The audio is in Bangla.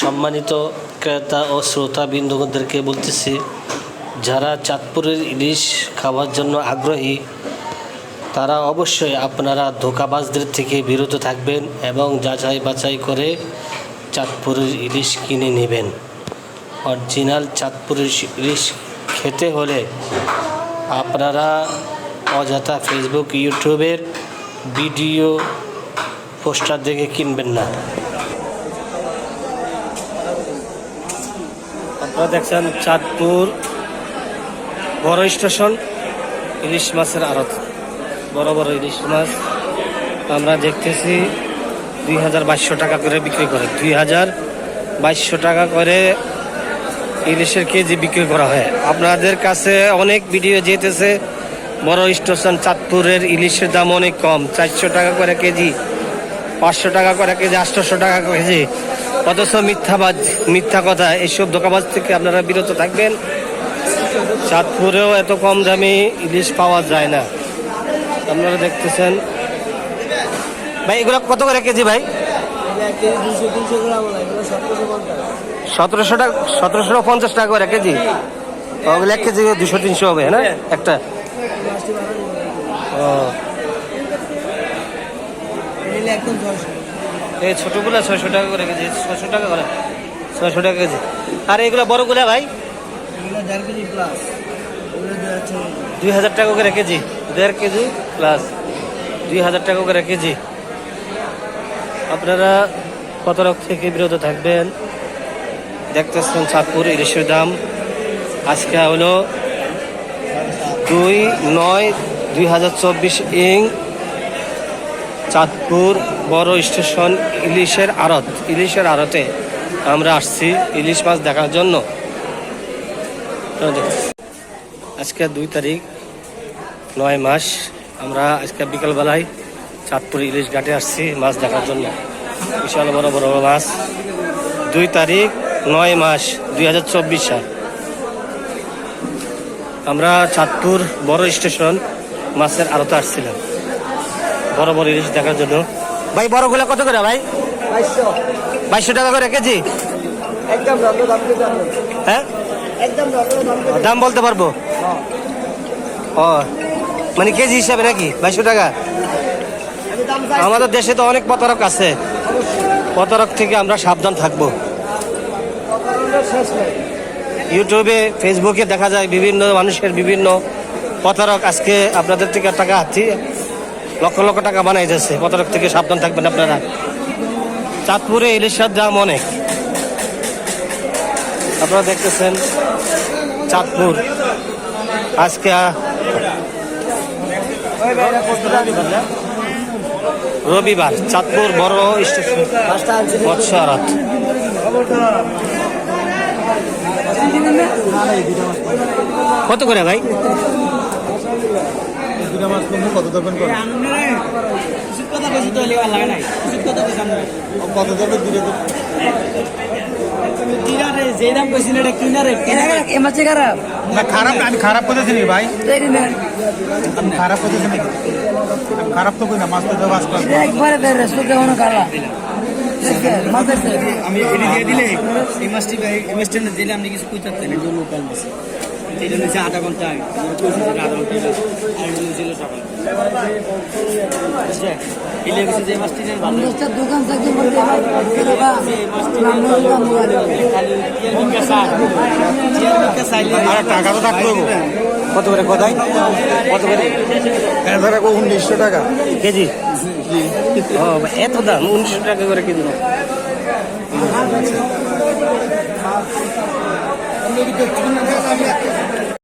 সম্মানিত ক্রেতা ও শ্রোতা বিন্দুদেরকে বলতেছি, যারা চাঁদপুরের ইলিশ খাওয়ার জন্য আগ্রহী, তারা অবশ্যই আপনারা ধোকাবাজদের থেকে বিরত থাকবেন এবং যাচাই বাছাই করে চাঁদপুরের ইলিশ কিনে নেবেন। অরিজিনাল চাঁদপুরের ইলিশ খেতে হলে আপনারা অযথা ফেসবুক ইউটিউবের ভিডিও পোস্টার দেখে কিনবেন না। আপনারা দেখছেন চাঁদপুর বড় স্টেশন, ইলিশ মাছের আড়ত। বড় বড় ইলিশ মাছ আমরা দেখতেছি দুই হাজার বাইশশো টাকা করে বিক্রি করে। দুই হাজার বাইশশো টাকা করে ইলিশের কেজি বিক্রি করা হয়। আপনাদের কাছে অনেক ভিডিও যেতেছে, বড় স্টেশন চাঁদপুরের ইলিশের দাম অনেক কম, চারশো টাকা করে কেজি, পাঁচশো টাকা করে কেজি, আটশোশো টাকা কেজি। অথচ মিথ্যাবাজ মিথ্যা কথা এইসব দোকাবাজ থেকে আপনারা বিরত থাকবেন। চাঁদপুরেও এত কম দামে ইলিশ পাওয়া যায় না। আপনারা দেখতেছেন। ভাই এগুলো কত করে কেজি ভাই? সতেরোশো টাকা সতেরোশো পঞ্চাশ টাকা করে কেজি? ওগুলো এক কেজি দুশো তিনশো হবে না? একটা। ও। এই ছোটগুলো ছয়শো টাকা করে কেজি ছয়শো টাকা করে ছয়শো টাকা কেজি। আর এগুলো বড়গুলা ভাই? দুই হাজার টাকা করে কেজি দেড় কেজি প্লাস দুই হাজার টাকা করে কেজি। আপনারা কত রক থেকে বিরত থাকবেন? দেখতেছেন চাঁদপুর ইলিশের দাম। আজকে হলো দুই নয় দুই হাজার চব্বিশ ইং চাঁদপুর বড় স্টেশন ইলিশের আড়ত। ইলিশের আড়তে আমরা আসছি ইলিশ মাছ দেখার জন্য। আজকে দুই তারিখ, নয় মাস। আমরা আজকে বিকালবেলায় চাঁদপুর ইলিশ ঘাটে আসছি মাছ দেখার জন্য। বিশাল বড় বড় মাছ। দুই তারিখ, নয় মাস, দুই হাজার চব্বিশ সাল। আমরা চাঁদপুর বড় স্টেশন মাছের আড়তে আসছিলাম। বড় বড় ইলিশ দেখার জন্য। ভাই বড়গুলা কত করে ভাই? বাইশশো। টাকা করে কেজি? হ্যাঁ? দাম বলতে পারব? ও মানে কেজি হিসাবে নাকি? বাইশশো টাকা? আমাদের দেশে তো অনেক প্রতারক আছে। প্রতারক থেকে আমরা সাবধান থাকব। ইউটিউবে ফেসবুকে দেখা যায় বিভিন্ন মানুষের বিভিন্ন প্রতারক। আজকে আপনাদের থেকে টাকা হাতি লক্ষ লক্ষ টাকা বানাই যাচ্ছে। প্রতারক থেকে সাবধান থাকবেন আপনারা? চাঁদপুরে ইলিশের দাম অনেক। আপনারা দেখতেছেন চাঁদপুর। আজকে রবিবার, চাঁদপুর বড় স্টেশন আড়ত কত করে ভাই? দুটা মাছ কিনলে কত দেবেন করে। কত দেবে দিলে খারাপ না না, আমি খারাপ করতেছি নাকি ভাই। না আমি খারাপ করতেছি নাকি আমি খারাপ তো কই না মাছ তো আজকাল একবারে আমি এটি দিয়ে দিলে এই মাছটি এই না দিলে আপনি কিছু কইতে পারতেন এই মাছ আধা ঘণ্টা আগে। আধা ঘণ্টা আর সকাল। গেছে যে মাছটি ভালো। দোকান টাকা তো থাকতে কত করে কোথায়? কত করে? উনিশশো টাকা কেজি। ও এত দাম। উনিশশো টাকা করে কেজি। 这个不能在上面